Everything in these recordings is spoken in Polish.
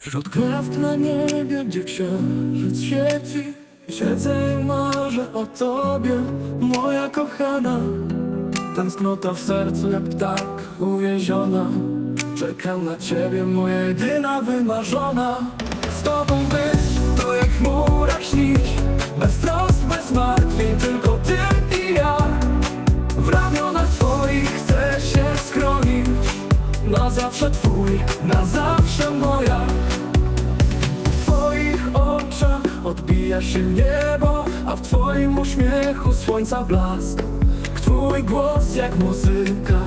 Wśród gwiazd na niebie, gdzie księżyc świeci. Siedzę i marzę o tobie, moja kochana. Tęsknota w sercu jak ptak uwięziona. Czekam na ciebie, moja jedyna wymarzona. Z tobą być, to jak w chmurach śnić. Bez trosk, bez martwień, tylko ty i ja. W ramionach twoich chcę się schronić. Na zawsze twój, na zawsze moja się niebo A w twoim uśmiechu słońca blask. Twój głos jak muzyka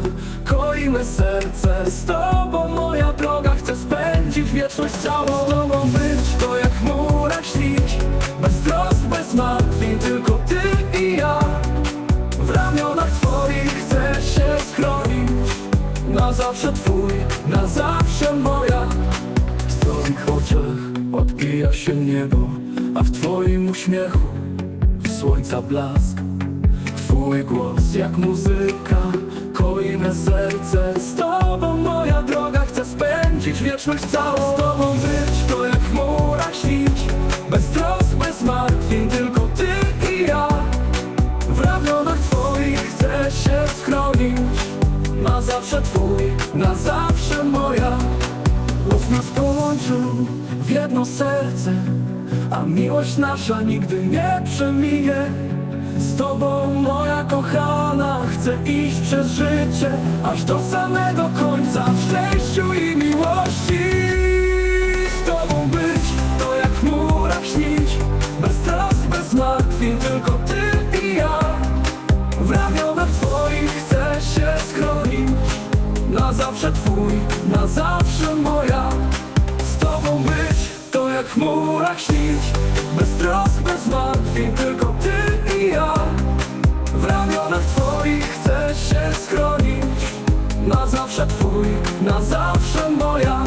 Koi me serce. Z tobą moja droga Chcę spędzić wieczność całą. Z tobą być to jak chmura śnić. Bez trosk, bez martwień Tylko ty i ja. W ramionach twoich chcę się schronić. Na zawsze twój, na zawsze moja. W twoich oczach odbija się niebo A w twoim uśmiechu słońca blask. Twój głos jak muzyka me serce. Z tobą moja droga Chcę spędzić wieczność całą. Z tobą być to jak chmura śnić Bez trosk, bez martwień Tylko ty i ja. W ramionach twoich chcę się schronić. Na zawsze twój, na zawsze moja. Los nas połączył w jedno serce A miłość nasza nigdy nie przeminie Z tobą moja kochana Chcę iść przez życie Aż do samego końca W szczęściu i miłości. Z tobą być To jak w śnić. Bez trosk, bez martwień Tylko ty i ja. W ramionach twoich chcę się schronić. Na zawsze twój, na zawsze moja. Z tobą być, w chmurach śnić. Bez trosk, bez martwień, tylko ty i ja. W ramionach twoich chcę się schronić. Na zawsze twój, na zawsze moja